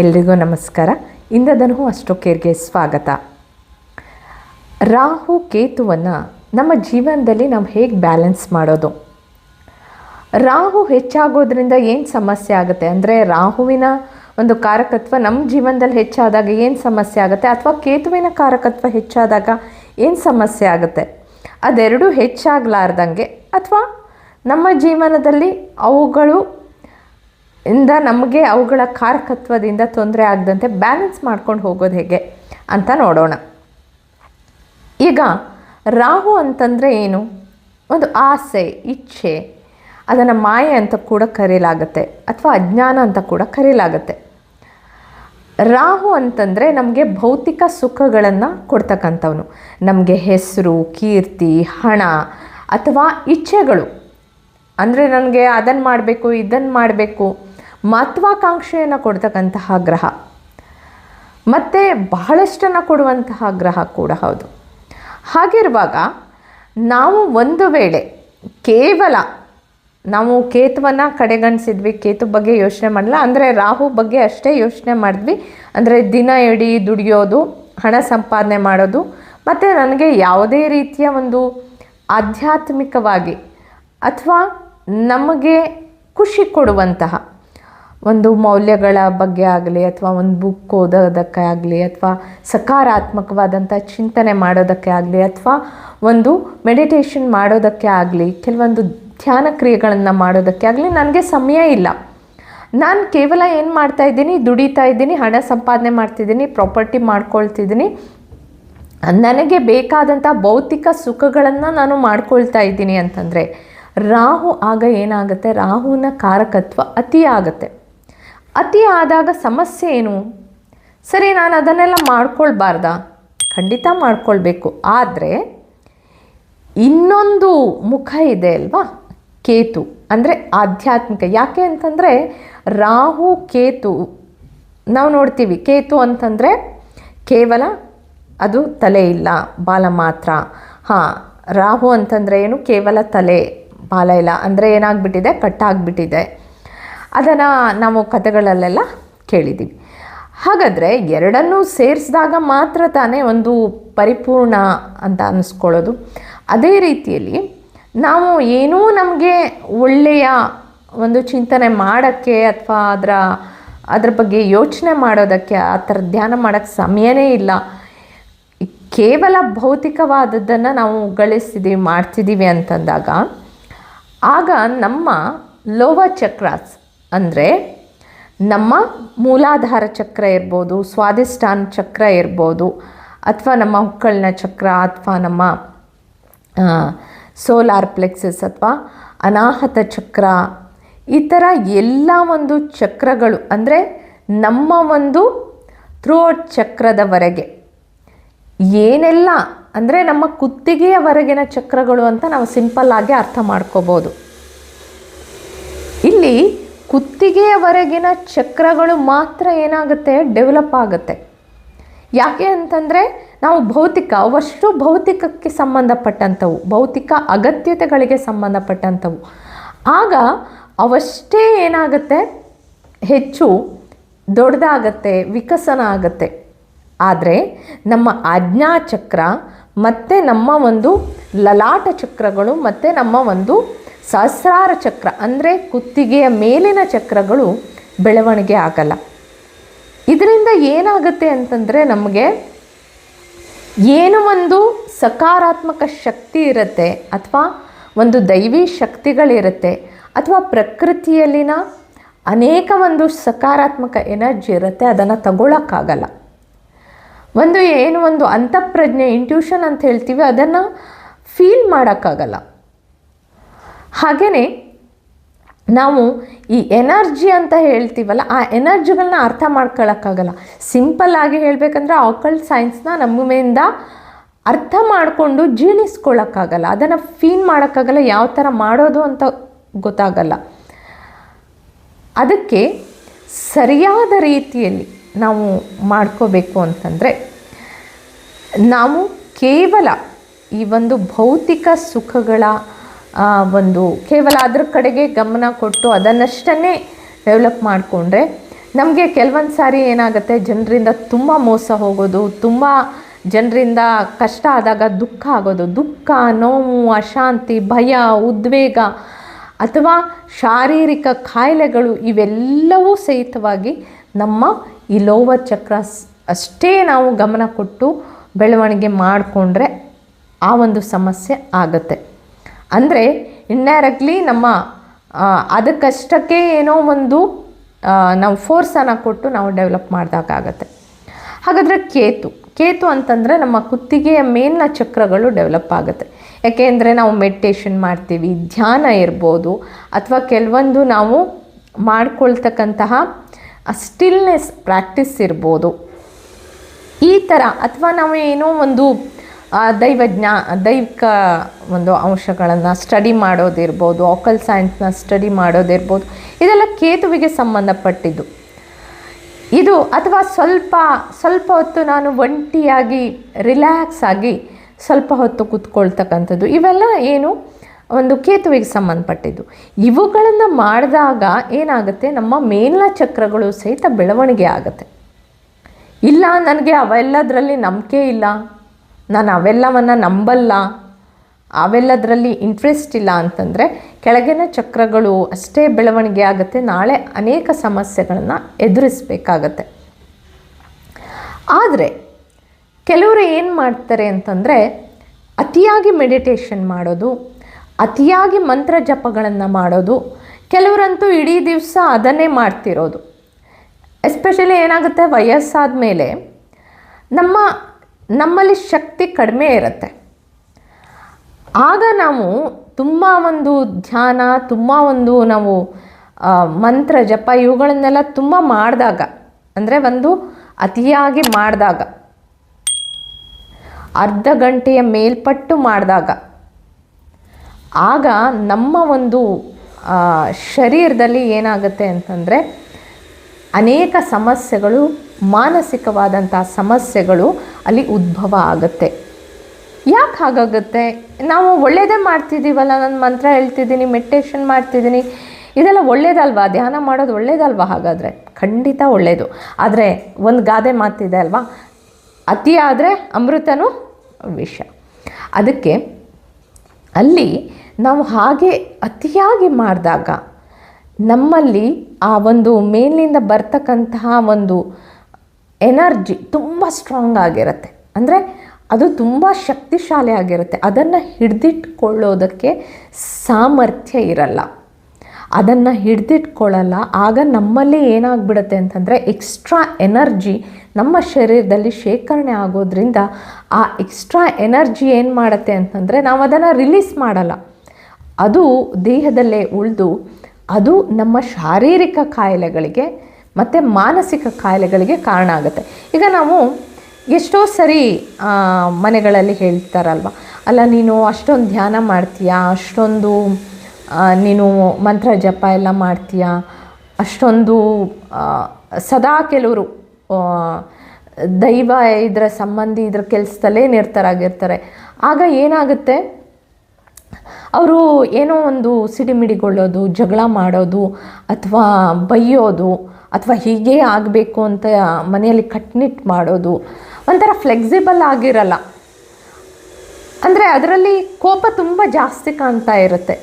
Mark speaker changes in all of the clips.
Speaker 1: ಎಲ್ರಿಗೂ ನಮಸ್ಕಾರ. ಇಂದದನು ಕೇರ್ಗೆ ಸ್ವಾಗತ. ರಾಹು ಕೇತುವನ್ನು ನಮ್ಮ ಜೀವನದಲ್ಲಿ ನಾವು ಹೇಗೆ ಬ್ಯಾಲೆನ್ಸ್ ಮಾಡೋದು? ರಾಹು ಹೆಚ್ಚಾಗೋದ್ರಿಂದ ಏನು ಸಮಸ್ಯೆ ಆಗುತ್ತೆ? ಅಂದರೆ ರಾಹುವಿನ ಒಂದು ಕಾರಕತ್ವ ನಮ್ಮ ಜೀವನದಲ್ಲಿ ಹೆಚ್ಚಾದಾಗ ಏನು ಸಮಸ್ಯೆ ಆಗುತ್ತೆ? ಅಥವಾ ಕೇತುವಿನ ಕಾರಕತ್ವ ಹೆಚ್ಚಾದಾಗ ಏನು ಸಮಸ್ಯೆ ಆಗುತ್ತೆ? ಅದೆರಡೂ ಹೆಚ್ಚಾಗಲಾರ್ದಂಗೆ ಅಥವಾ ನಮ್ಮ ಜೀವನದಲ್ಲಿ ಅವುಗಳು ಇಂದ ನಮಗೆ ಅವುಗಳ ಕಾರಕತ್ವದಿಂದ ತೊಂದರೆ ಆಗದಂತೆ ಬ್ಯಾಲೆನ್ಸ್ ಮಾಡ್ಕೊಂಡು ಹೋಗೋದು ಹೇಗೆ ಅಂತ ನೋಡೋಣ. ಈಗ ರಾಹು ಅಂತಂದರೆ ಏನು? ಒಂದು ಆಸೆ, ಇಚ್ಛೆ. ಅದನ್ನು ಮಾಯೆ ಅಂತ ಕೂಡ ಕರೆಯಲಾಗುತ್ತೆ ಅಥವಾ ಅಜ್ಞಾನ ಅಂತ ಕೂಡ ಕರೆಯಲಾಗುತ್ತೆ ರಾಹು ಅಂತಂದರೆ ನಮಗೆ ಭೌತಿಕ ಸುಖಗಳನ್ನು ಕೊಡ್ತಕ್ಕಂಥವನು. ನಮಗೆ ಹೆಸರು, ಕೀರ್ತಿ, ಹಣ ಅಥವಾ ಇಚ್ಛೆಗಳು. ಅಂದರೆ ನನಗೆ ಅದನ್ನು ಮಾಡಬೇಕು ಇದನ್ನು ಮಾಡಬೇಕು. ಮಹತ್ವಾಕಾಂಕ್ಷೆಯನ್ನು ಕೊಡ್ತಕ್ಕಂತಹ ಗ್ರಹ. ಮತ್ತು ಬಹಳಷ್ಟನ್ನು ಕೊಡುವಂತಹ ಗ್ರಹ ಕೂಡ ಹೌದು. ಹಾಗಿರುವಾಗ ನಾವು ಒಂದು ವೇಳೆ ಕೇವಲ ನಾವು ಕೇತುವನ್ನು ಕಡೆಗಣಿಸಿದ್ವಿ, ಕೇತು ಬಗ್ಗೆ ಯೋಚನೆ ಮಾಡಲ್ಲ ಅಂದರೆ ರಾಹು ಬಗ್ಗೆ ಅಷ್ಟೇ ಯೋಚನೆ ಮಾಡಿದ್ವಿ, ಅಂದರೆ ದಿನ ಇಡೀ ದುಡಿಯೋದು, ಹಣ ಸಂಪಾದನೆ ಮಾಡೋದು, ಮತ್ತು ನನಗೆ ಯಾವುದೇ ರೀತಿಯ ಒಂದು ಆಧ್ಯಾತ್ಮಿಕವಾಗಿ ಅಥವಾ ನಮಗೆ ಖುಷಿ ಕೊಡುವಂತಹ ಒಂದು ಮೌಲ್ಯಗಳ ಬಗ್ಗೆ ಆಗಲಿ ಅಥವಾ ಒಂದು ಬುಕ್ ಓದೋದಕ್ಕೆ ಆಗಲಿ ಅಥವಾ ಸಕಾರಾತ್ಮಕವಾದಂಥ ಚಿಂತನೆ ಮಾಡೋದಕ್ಕೆ ಆಗಲಿ ಅಥವಾ ಒಂದು ಮೆಡಿಟೇಷನ್ ಮಾಡೋದಕ್ಕೆ ಆಗಲಿ, ಕೆಲವೊಂದು ಧ್ಯಾನ ಕ್ರಿಯೆಗಳನ್ನು ಮಾಡೋದಕ್ಕೆ ಆಗಲಿ ನನಗೆ ಸಮಯ ಇಲ್ಲ. ನಾನು ಕೇವಲ ಏನು ಮಾಡ್ತಾ ಇದ್ದೀನಿ? ದುಡಿತಾ ಇದ್ದೀನಿ, ಹಣ ಸಂಪಾದನೆ ಮಾಡ್ತಿದ್ದೀನಿ ಪ್ರಾಪರ್ಟಿ ಮಾಡ್ಕೊಳ್ತಿದ್ದೀನಿ. ನನಗೆ ಬೇಕಾದಂಥ ಭೌತಿಕ ಸುಖಗಳನ್ನು ನಾನು ಮಾಡ್ಕೊಳ್ತಾ ಇದ್ದೀನಿ ಅಂತಂದರೆ, ರಾಹು ಆಗ ಏನಾಗುತ್ತೆ? ರಾಹುವಿನ ಕಾರಕತ್ವ ಅತಿ ಆಗುತ್ತೆ ಅತಿ ಆದಾಗ ಸಮಸ್ಯೆ ಏನು? ಸರಿ, ನಾನು ಅದನ್ನೆಲ್ಲ ಮಾಡ್ಕೊಳ್ಬಾರ್ದಾ? ಖಂಡಿತ ಮಾಡ್ಕೊಳ್ಬೇಕು. ಆದರೆ, ಇನ್ನೊಂದು ಮುಖ ಇದೆ ಅಲ್ವಾ? ಕೇತು. ಅಂದರೆ ಆಧ್ಯಾತ್ಮಿಕ. ಯಾಕೆ ಅಂತಂದರೆ, ರಾಹು, ಕೇತು, ನಾವು ನೋಡ್ತೀವಿ. ಕೇತು ಅಂತಂದರೆ, ಕೇವಲ ಅದು ತಲೆ ಇಲ್ಲ, ಬಾಲ ಮಾತ್ರ. ಹಾಂ, ರಾಹು ಅಂತಂದರೆ ಏನು? ಕೇವಲ ತಲೆ, ಬಾಲ ಇಲ್ಲ. ಅಂದರೆ ಏನಾಗ್ಬಿಟ್ಟಿದೆ? ಕಟ್ಟಾಗ್ಬಿಟ್ಟಿದೆ. ಅದನ್ನು ನಾವು ಕಥೆಗಳಲ್ಲೆಲ್ಲ ಕೇಳಿದ್ದೀವಿ ಹಾಗಾದರೆ ಎರಡನ್ನೂ ಸೇರಿಸಿದಾಗ ಮಾತ್ರ ತಾನೇ ಒಂದು ಪರಿಪೂರ್ಣ ಅಂತ ಅನ್ನಿಸ್ಕೊಳ್ಳೋದು ಅದೇ ರೀತಿಯಲ್ಲಿ ನಾವು ಏನೂ ನಮಗೆ ಒಳ್ಳೆಯ ಒಂದು ಚಿಂತನೆ ಮಾಡೋಕ್ಕೆ ಅಥವಾ ಅದರ, ಅದ್ರ ಬಗ್ಗೆ ಯೋಚನೆ ಮಾಡೋದಕ್ಕೆ ಆ ಥರ ಧ್ಯಾನ ಮಾಡೋಕ್ಕೆ ಸಮಯನೇ ಇಲ್ಲ. ಕೇವಲ ಭೌತಿಕವಾದದ್ದನ್ನು ನಾವು ಗಳಿಸ್ತಿದ್ದೀವಿ ಮಾಡ್ತಿದ್ದೀವಿ ಅಂತಂದಾಗ ಆಗ ನಮ್ಮ ಲೋವ ಚಕ್ರಾಸ್ ಅಂದರೆ ನಮ್ಮ ಮೂಲಾಧಾರ ಚಕ್ರ ಇರ್ಬೋದು ಸ್ವಾದಿಷ್ಠಾನ ಚಕ್ರ ಇರ್ಬೋದು, ಅಥವಾ ನಮ್ಮ ಹುಕ್ಕಳಿನ ಚಕ್ರ, ಅಥವಾ ನಮ್ಮ ಸೋಲಾರ್ ಪ್ಲೆಕ್ಸಸ್ ಅಥವಾ ಅನಾಹತ ಚಕ್ರ, ಈ ಥರ ಎಲ್ಲ ಒಂದು ಚಕ್ರಗಳು ಅಂದರೆ ನಮ್ಮ ಒಂದು ಥ್ರೋಟ್ ಚಕ್ರದವರೆಗೆ. ಏನೆಲ್ಲ ಅಂದರೆ ನಮ್ಮ ಕುತ್ತಿಗೆಯವರೆಗಿನ ಚಕ್ರಗಳು ಅಂತ ನಾವು ಸಿಂಪಲ್ ಆಗಿ ಅರ್ಥ ಮಾಡ್ಕೋಬೋದು. ಇಲ್ಲಿ ಕುತ್ತಿಗೆಯವರೆಗಿನ ಚಕ್ರಗಳು ಮಾತ್ರ ಏನಾಗುತ್ತೆ? ಡೆವಲಪ್ ಆಗುತ್ತೆ. ಯಾಕೆ ಅಂತಂದರೆ ನಾವು ಭೌತಿಕ, ಅವಷ್ಟು ಭೌತಿಕಕ್ಕೆ ಸಂಬಂಧಪಟ್ಟಂಥವು, ಭೌತಿಕ ಅಗತ್ಯತೆಗಳಿಗೆ ಸಂಬಂಧಪಟ್ಟಂಥವು. ಆಗ ಅವಷ್ಟೇ ಏನಾಗುತ್ತೆ? ಹೆಚ್ಚು ದೊಡ್ಡದಾಗತ್ತೆ, ವಿಕಸನ ಆಗುತ್ತೆ. ಆದರೆ ನಮ್ಮ ಆಜ್ಞಾ ಚಕ್ರ ಮತ್ತು ನಮ್ಮ ಒಂದು ಲಲಾಟ ಚಕ್ರಗಳು ಮತ್ತು ನಮ್ಮ ಒಂದು ಸಹಸ್ರಾರ ಚಕ್ರ, ಅಂದರೆ ಕುತ್ತಿಗೆಯ ಮೇಲಿನ ಚಕ್ರಗಳು ಬೆಳವಣಿಗೆ ಆಗಲ್ಲ. ಇದರಿಂದ ಏನಾಗುತ್ತೆ ಅಂತಂದರೆ ನಮಗೆ ಏನು ಒಂದು ಸಕಾರಾತ್ಮಕ ಶಕ್ತಿ ಇರುತ್ತೆ, ಅಥವಾ ಒಂದು ದೈವಿ ಶಕ್ತಿಗಳಿರುತ್ತೆ, ಅಥವಾ ಪ್ರಕೃತಿಯಲ್ಲಿನ ಅನೇಕ ಒಂದು ಸಕಾರಾತ್ಮಕ ಎನರ್ಜಿ ಇರುತ್ತೆ, ಅದನ್ನು ತಗೊಳ್ಳೋಕ್ಕಾಗಲ್ಲ ಒಂದು ಏನು ಒಂದು ಅಂತಃಪ್ರಜ್ಞೆ ಇಂಟ್ಯೂಷನ್ ಅಂತ ಹೇಳ್ತೀವಿ, ಅದನ್ನು ಫೀಲ್ ಮಾಡೋಕ್ಕಾಗಲ್ಲ. ಹಾಗೆಯೇ ನಾವು ಈ ಎನರ್ಜಿ ಅಂತ ಹೇಳ್ತೀವಲ್ಲ, ಆ ಎನರ್ಜಿಗಳನ್ನ ಅರ್ಥ ಮಾಡ್ಕೊಳ್ಳೋಕ್ಕಾಗಲ್ಲ ಸಿಂಪಲ್ ಆಗಿ ಹೇಳಬೇಕಂದ್ರೆ ಆಕಲ್ ಸೈನ್ಸ್ನ ನಮ್ಮಿಂದ ಅರ್ಥ ಮಾಡಿಕೊಂಡು ಜೀರ್ಣಿಸ್ಕೊಳ್ಳೋಕ್ಕಾಗಲ್ಲ ಅದನ್ನು ಫೀಲ್ ಮಾಡೋಕ್ಕಾಗಲ್ಲ, ಯಾವ ಥರ ಮಾಡೋದು ಅಂತ ಗೊತ್ತಾಗಲ್ಲ. ಅದಕ್ಕೆ ಸರಿಯಾದ ರೀತಿಯಲ್ಲಿ ನಾವು ಮಾಡ್ಕೋಬೇಕು ಅಂತಂದರೆ, ನಾವು ಕೇವಲ ಈ ಒಂದು ಭೌತಿಕ ಸುಖಗಳ ಒಂದು ಕೇವಲ ಅದ್ರ ಕಡೆಗೆ ಗಮನ ಕೊಟ್ಟು ಅದನ್ನಷ್ಟನ್ನೇ ಡೆವಲಪ್ ಮಾಡಿಕೊಂಡ್ರೆ ನಮಗೆ ಕೆಲವೊಂದು ಸಾರಿ ಏನಾಗುತ್ತೆ, ಜನರಿಂದ ತುಂಬ ಮೋಸ ಹೋಗೋದು, ತುಂಬ ಜನರಿಂದ ಕಷ್ಟ ಆದಾಗ ದುಃಖ ಆಗೋದು. ದುಃಖ, ನೋವು, ಅಶಾಂತಿ, ಭಯ, ಉದ್ವೇಗ ಅಥವಾ ಶಾರೀರಿಕ ಕಾಯಿಲೆಗಳು ಇವೆಲ್ಲವೂ ಸಹಿತವಾಗಿ ನಮ್ಮ ಈ ಲೋವರ್ ಚಕ್ರ ಅಷ್ಟೇ ನಾವು ಗಮನ ಕೊಟ್ಟು ಬೆಳವಣಿಗೆ ಮಾಡಿಕೊಂಡ್ರೆ ಆ ಒಂದು ಸಮಸ್ಯೆ ಆಗುತ್ತೆ. ಅಂದರೆ ಇನ್ಡೈರೆಕ್ಟ್ಲಿ ನಮ್ಮ ಅದಕ್ಕಷ್ಟಕ್ಕೆ ಏನೋ ಒಂದು ನಾವು ಫೋರ್ಸನ್ನು ಕೊಟ್ಟು ನಾವು ಡೆವಲಪ್ ಮಾಡಿದಾಗತ್ತೆ ಹಾಗಾದರೆ ಕೇತು. ಕೇತು ಅಂತಂದರೆ ನಮ್ಮ ಕುತ್ತಿಗೆಯ ಮೇಲಿನ ಚಕ್ರಗಳು ಡೆವಲಪ್ ಆಗುತ್ತೆ. ಯಾಕೆಂದರೆ ನಾವು ಮೆಡಿಟೇಷನ್ ಮಾಡ್ತೀವಿ, ಧ್ಯಾನ ಇರ್ಬೋದು, ಅಥವಾ ಕೆಲವೊಂದು ನಾವು ಮಾಡ್ಕೊಳ್ತಕ್ಕಂತಹ ಸ್ಟಿಲ್ನೆಸ್ ಪ್ರಾಕ್ಟೀಸ್ ಇರ್ಬೋದು. ಈ ಥರ ಅಥವಾ ನಾವು ಏನೋ ಒಂದು ಆ, ದೈವಜ್ಞಾ ದೈವಿಕ ಒಂದು ಅಂಶಗಳನ್ನು ಸ್ಟಡಿ ಮಾಡೋದಿರ್ಬೋದು ಆಕಲ್ ಸೈನ್ಸ್ನ ಸ್ಟಡಿ ಮಾಡೋದಿರ್ಬೋದು ಇದೆಲ್ಲ ಕೇತುವಿಗೆ ಸಂಬಂಧಪಟ್ಟಿದ್ದು. ಇದು ಅಥವಾ ಸ್ವಲ್ಪ ಸ್ವಲ್ಪ ಹೊತ್ತು ನಾನು ಒಂಟಿಯಾಗಿ ರಿಲ್ಯಾಕ್ಸ್ ಆಗಿ ಸ್ವಲ್ಪ ಹೊತ್ತು ಕೂತ್ಕೊಳ್ತಕ್ಕಂಥದ್ದು ಇವೆಲ್ಲ ಏನು ಒಂದು ಕೇತುವಿಗೆ ಸಂಬಂಧಪಟ್ಟಿದ್ದು. ಇವುಗಳನ್ನು ಮಾಡಿದಾಗ ಏನಾಗುತ್ತೆ ನಮ್ಮ ಮೇಲಿನ ಚಕ್ರಗಳು ಸಹಿತ ಬೆಳವಣಿಗೆ ಆಗುತ್ತೆ. ಇಲ್ಲ ನನಗೆ ಅವೆಲ್ಲದರಲ್ಲಿ ನಂಬಿಕೆ ಇಲ್ಲ. ನಾನು ಅವೆಲ್ಲವನ್ನು ನಂಬಲ್ಲ. ಅವೆಲ್ಲದರಲ್ಲಿ ಇಂಟ್ರೆಸ್ಟ್ ಇಲ್ಲ ಅಂತಂದರೆ ಕೆಳಗಿನ ಚಕ್ರಗಳು ಅಷ್ಟೇ ಬೆಳವಣಿಗೆ ಆಗುತ್ತೆ. ನಾಳೆ ಅನೇಕ ಸಮಸ್ಯೆಗಳನ್ನು ಎದುರಿಸಬೇಕಾಗತ್ತೆ. ಆದರೆ ಕೆಲವರು ಏನು ಮಾಡ್ತಾರೆ ಅಂತಂದರೆ ಅತಿಯಾಗಿ ಮೆಡಿಟೇಷನ್ ಮಾಡೋದು, ಅತಿಯಾಗಿ ಮಂತ್ರ ಜಪಗಳನ್ನು ಮಾಡೋದು, ಕೆಲವರಂತೂ ಇಡೀ ದಿವಸ ಅದನ್ನೇ ಮಾಡ್ತಿರೋದು. ಎಸ್ಪೆಷಲಿ ಏನಾಗುತ್ತೆ ವಯಸ್ಸಾದ ಮೇಲೆ ನಮ್ಮ ನಮ್ಮಲ್ಲಿ ಶಕ್ತಿ ಕಡಿಮೆ ಇರುತ್ತೆ. ಆಗ ನಾವು ತುಂಬ ಒಂದು ಧ್ಯಾನ, ತುಂಬ ಒಂದು ನಾವು ಮಂತ್ರ, ಜಪ ಇವುಗಳನ್ನೆಲ್ಲ ತುಂಬ ಮಾಡಿದಾಗ, ಅಂದರೆ ಒಂದು ಅತಿಯಾಗಿ ಮಾಡಿದಾಗ, ಅರ್ಧ ಗಂಟೆಯ ಮೇಲ್ಪಟ್ಟು ಮಾಡಿದಾಗ, ಆಗ ನಮ್ಮ ಒಂದು ಶರೀರದಲ್ಲಿ ಏನಾಗುತ್ತೆ ಅಂತಂದರೆ ಅನೇಕ ಸಮಸ್ಯೆಗಳು ಮಾನಸಿಕವಾದಂಥ ಸಮಸ್ಯೆಗಳು ಅಲ್ಲಿ ಉದ್ಭವ ಆಗುತ್ತೆ. ಯಾಕೆ ಹಾಗಾಗುತ್ತೆ? ನಾವು ಒಳ್ಳೇದೇ ಮಾಡ್ತಿದ್ದೀವಲ್ಲ, ನಾನು ಮಂತ್ರ ಹೇಳ್ತಿದ್ದೀನಿ, ಮೆಡಿಟೇಷನ್ ಮಾಡ್ತಿದ್ದೀನಿ. ಇದೆಲ್ಲ ಒಳ್ಳೇದಲ್ವಾ? ಧ್ಯಾನ ಮಾಡೋದು ಒಳ್ಳೇದಲ್ವಾ ಹಾಗಾದರೆ? ಖಂಡಿತ ಒಳ್ಳೆಯದು ಆದರೆ ಒಂದು ಗಾದೆ ಮಾತಿದೆ ಅಲ್ವಾ? ಅತಿ ಆದರೆ ಅಮೃತನೂ ವಿಷ. ಅದಕ್ಕೆ ಅಲ್ಲಿ ನಾವು ಹಾಗೆ ಅತಿಯಾಗಿ ಮಾಡಿದಾಗ ನಮ್ಮಲ್ಲಿ ಆ ಒಂದು ಮೇಲಿಂದ ಬರ್ತಕ್ಕಂತಹ ಒಂದು ಎನರ್ಜಿ ತುಂಬ ಸ್ಟ್ರಾಂಗ್ ಆಗಿರುತ್ತೆ. ಅಂದರೆ ಅದು ತುಂಬ ಶಕ್ತಿಶಾಲಿ ಆಗಿರುತ್ತೆ. ಅದನ್ನು ಹಿಡಿದಿಟ್ಕೊಳ್ಳೋದಕ್ಕೆ ಸಾಮರ್ಥ್ಯ ಇರಲ್ಲ. ಅದನ್ನು ಹಿಡಿದಿಟ್ಕೊಳ್ಳಲ್ಲ. ಆಗ ನಮ್ಮಲ್ಲಿ ಏನಾಗ್ಬಿಡುತ್ತೆ ಅಂತಂದರೆ ಎಕ್ಸ್ಟ್ರಾ ಎನರ್ಜಿ ನಮ್ಮ ಶರೀರದಲ್ಲಿ ಶೇಖರಣೆ ಆಗೋದ್ರಿಂದ ಆ ಎಕ್ಸ್ಟ್ರಾ ಎನರ್ಜಿ ಏನು ಮಾಡುತ್ತೆ ಅಂತಂದರೆ ನಾವು ಅದನ್ನು ರಿಲೀಸ್ ಮಾಡಲ್ಲ. ಅದು ದೇಹದಲ್ಲೇ ಉಳಿದು ಅದು ನಮ್ಮ ಶಾರೀರಿಕ ಕಾಯಿಲೆಗಳಿಗೆ ಮತ್ತು ಮಾನಸಿಕ ಕಾಯಿಲೆಗಳಿಗೆ ಕಾರಣ ಆಗುತ್ತೆ. ಈಗ ನಾವು ಎಷ್ಟೋ ಸರಿ ಮನೆಗಳಲ್ಲಿ ಹೇಳ್ತಾರಲ್ವ, ಅಲ್ಲ, ನೀನು ಅಷ್ಟೊಂದು ಧ್ಯಾನ ಮಾಡ್ತೀಯಾ? ಅಷ್ಟೊಂದು ನೀನು ಮಂತ್ರ ಜಪ ಎಲ್ಲ ಮಾಡ್ತೀಯಾ? ಅಷ್ಟೊಂದು ಸದಾ ಕೆಲವರು ದೈವ ಇದರ ಸಂಬಂಧಿ ಇದ್ರ ಕೆಲಸದಲ್ಲೇ ನಿರ್ತರಾಗಿರ್ತಾರೆ. ಆಗ ಏನಾಗುತ್ತೆ? ಅವರು ಏನೋ ಒಂದು ಸಿಡಿಮಿಡಿಗೊಳ್ಳೋದು, ಜಗಳ ಮಾಡೋದು, ಅಥವಾ ಬೈಯೋದು, ಅಥವಾ ಹೀಗೆ ಆಗಬೇಕು ಅಂತ ಮನೆಯಲ್ಲಿ ಕಟ್ನಿಟ್ಟು ಮಾಡೋದು, ಒಂಥರ ಫ್ಲೆಕ್ಸಿಬಲ್ ಆಗಿರಲ್ಲ. ಅಂದರೆ ಅದರಲ್ಲಿ ಕೋಪ ತುಂಬ ಜಾಸ್ತಿ ಕಾಣ್ತಾ ಇರುತ್ತೆ.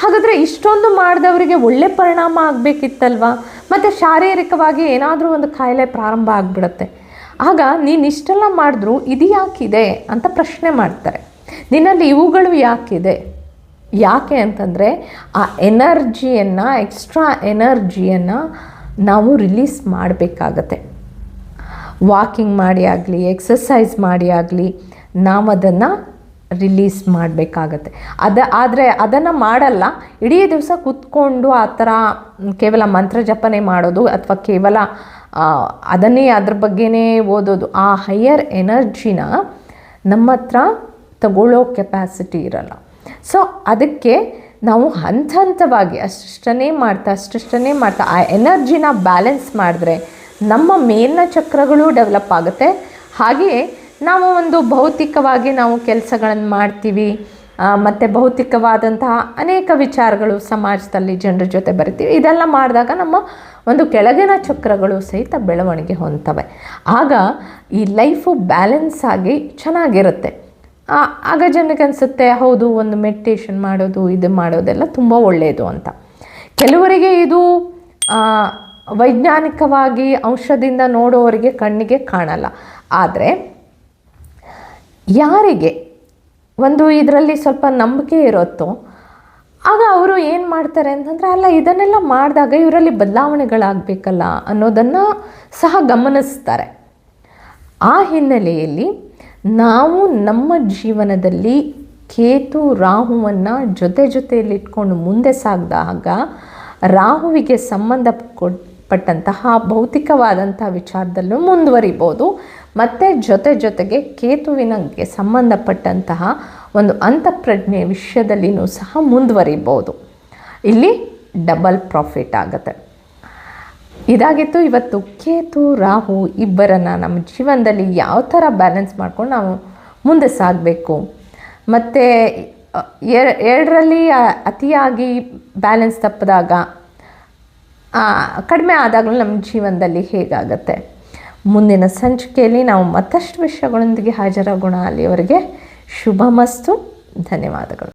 Speaker 1: ಹಾಗಾದರೆ ಇಷ್ಟೊಂದು ಮಾಡಿದವರಿಗೆ ಒಳ್ಳೆ ಪರಿಣಾಮ ಆಗಬೇಕಿತ್ತಲ್ವಾ? ಮತ್ತು ಶಾರೀರಿಕವಾಗಿ ಏನಾದರೂ ಒಂದು ಕಾಯಿಲೆ ಪ್ರಾರಂಭ ಆಗಿಬಿಡುತ್ತೆ. ಆಗ ನೀನು ಇಷ್ಟೆಲ್ಲ ಮಾಡಿದ್ರು ಇದು ಯಾಕಿದೆ ಅಂತ ಪ್ರಶ್ನೆ ಮಾಡ್ತಾರೆ. ನಿನ್ನಲ್ಲಿ ಇವುಗಳು ಯಾಕಿದೆ? ಯಾಕೆ ಅಂತಂದರೆ ಆ ಎನರ್ಜಿಯನ್ನು, ಎಕ್ಸ್ಟ್ರಾ ಎನರ್ಜಿಯನ್ನು ನಾವು ರಿಲೀಸ್ ಮಾಡಬೇಕಾಗತ್ತೆ. ವಾಕಿಂಗ್ ಮಾಡಿ ಆಗಲಿ ಎಕ್ಸಸೈಸ್ ಮಾಡಿ ಆಗಲಿ ನಾವು ಅದನ್ನು ರಿಲೀಸ್ ಮಾಡಬೇಕಾಗತ್ತೆ. ಅದ, ಆದರೆ ಅದನ್ನು ಮಾಡಲ್ಲ. ಇಡೀ ದಿವಸ ಕೂತ್ಕೊಂಡು ಆ ಥರ ಕೇವಲ ಮಂತ್ರ ಜಪನೆ ಮಾಡೋದು ಅಥವಾ ಕೇವಲ ಅದನ್ನೇ ಅದ್ರ ಬಗ್ಗೆನೇ ಓದೋದು. ಆ ಹೈಯರ್ ಎನರ್ಜಿನ ನಮ್ಮ ಹತ್ರ ತಗೊಳ್ಳೋ ಕೆಪಾಸಿಟಿ ಇರಲ್ಲ. ಸೊ ಅದಕ್ಕೆ ನಾವು ಹಂತ ಹಂತವಾಗಿ ಅಷ್ಟಷ್ಟನ್ನೇ ಮಾಡ್ತಾ ಅಷ್ಟಷ್ಟನ್ನೇ ಮಾಡ್ತಾ, ಆ ಎನರ್ಜಿನ ಬ್ಯಾಲೆನ್ಸ್ ಮಾಡಿದ್ರೆ ನಮ್ಮ ಮೇಲಿನ ಚಕ್ರಗಳು ಡೆವಲಪ್ ಆಗುತ್ತೆ. ಹಾಗೆಯೇ ನಾವು ಒಂದು ಭೌತಿಕವಾಗಿ ನಾವು ಕೆಲಸಗಳನ್ನು ಮಾಡ್ತೀವಿ ಮತ್ತು ಭೌತಿಕವಾದಂತಹ ಅನೇಕ ವಿಚಾರಗಳು ಸಮಾಜದಲ್ಲಿ ಜನರ ಜೊತೆ ಬರಿತೀವಿ. ಇದೆಲ್ಲ ಮಾಡಿದಾಗ ನಮ್ಮ ಒಂದು ಕೆಳಗಿನ ಚಕ್ರಗಳು ಸಹಿತ ಬೆಳವಣಿಗೆ ಹೊಂತವೆ ಆಗ ಈ ಲೈಫು ಬ್ಯಾಲೆನ್ಸ್ ಆಗಿ ಚೆನ್ನಾಗಿರುತ್ತೆ. ಆಗ ಜನಕ್ಕೆ ಅನಿಸುತ್ತೆ, ಹೌದು, ಒಂದು ಮೆಡಿಟೇಷನ್ ಮಾಡೋದು, ಇದು ಮಾಡೋದೆಲ್ಲ ತುಂಬ ಒಳ್ಳೆಯದು ಅಂತ. ಕೆಲವರಿಗೆ ಇದು ವೈಜ್ಞಾನಿಕವಾಗಿ ಅಂಶದಿಂದ ನೋಡೋವರಿಗೆ ಕಣ್ಣಿಗೆ ಕಾಣಲ್ಲ. ಆದರೆ, ಯಾರಿಗೆ ಒಂದು ಇದರಲ್ಲಿ ಸ್ವಲ್ಪ ನಂಬಿಕೆ ಇರುತ್ತೋ, ಆಗ ಅವರು ಏನು ಮಾಡ್ತಾರೆ ಅಂತಂದರೆ, ಅಲ್ಲ, ಇದನ್ನೆಲ್ಲ ಮಾಡಿದಾಗ ಇವರಲ್ಲಿ ಬದಲಾವಣೆಗಳಾಗಬೇಕಲ್ಲ ಅನ್ನೋದನ್ನು ಸಹ ಗಮನಿಸ್ತಾರೆ. ಆ ಹಿನ್ನೆಲೆಯಲ್ಲಿ ನಾವು ನಮ್ಮ ಜೀವನದಲ್ಲಿ ಕೇತು ರಾಹುವನ್ನು ಜೊತೆ ಜೊತೆಯಲ್ಲಿ ಇಟ್ಕೊಂಡು ಮುಂದೆ ಸಾಗಿದಾಗ ರಾಹುವಿಗೆ ಸಂಬಂಧ ಪಟ್ಟಂತಹ ಭೌತಿಕವಾದಂತಹ ವಿಚಾರದಲ್ಲೂ ಮುಂದುವರಿಬೋದು. ಮತ್ತು ಜೊತೆ ಜೊತೆಗೆ ಕೇತುವಿನಗೆ ಸಂಬಂಧಪಟ್ಟಂತಹ ಒಂದು ಅಂತಃಪ್ರಜ್ಞೆ ವಿಷಯದಲ್ಲಿಯೂ ಸಹ ಮುಂದುವರಿಬೋದು. ಇಲ್ಲಿ ಡಬಲ್ ಪ್ರಾಫಿಟ್ ಆಗುತ್ತೆ. ಇದಾಗಿತ್ತು. ಇವತ್ತು ಕೇತು, ರಾಹು ಇಬ್ಬರನ್ನು ನಮ್ಮ ಜೀವನದಲ್ಲಿ ಯಾವ ಥರ ಬ್ಯಾಲೆನ್ಸ್ ಮಾಡ್ಕೊಂಡು ನಾವು ಮುಂದೆ ಸಾಗಬೇಕು. ಮತ್ತು ಎರಡರಲ್ಲಿ ಅತಿಯಾಗಿ ಬ್ಯಾಲೆನ್ಸ್ ತಪ್ಪಿದಾಗ ಕಡಿಮೆ ಆದಾಗಲೂ ನಮ್ಮ ಜೀವನದಲ್ಲಿ ಹೇಗಾಗತ್ತೆ? ಮುಂದಿನ ಸಂಚಿಕೆಯಲ್ಲಿ ನಾವು ಮತ್ತಷ್ಟು ವಿಷಯಗಳೊಂದಿಗೆ ಹಾಜರಾಗೋಣ. ಅಲ್ಲಿಯವರೆಗೆ ಶುಭ ಮಸ್ತು ಧನ್ಯವಾದಗಳು.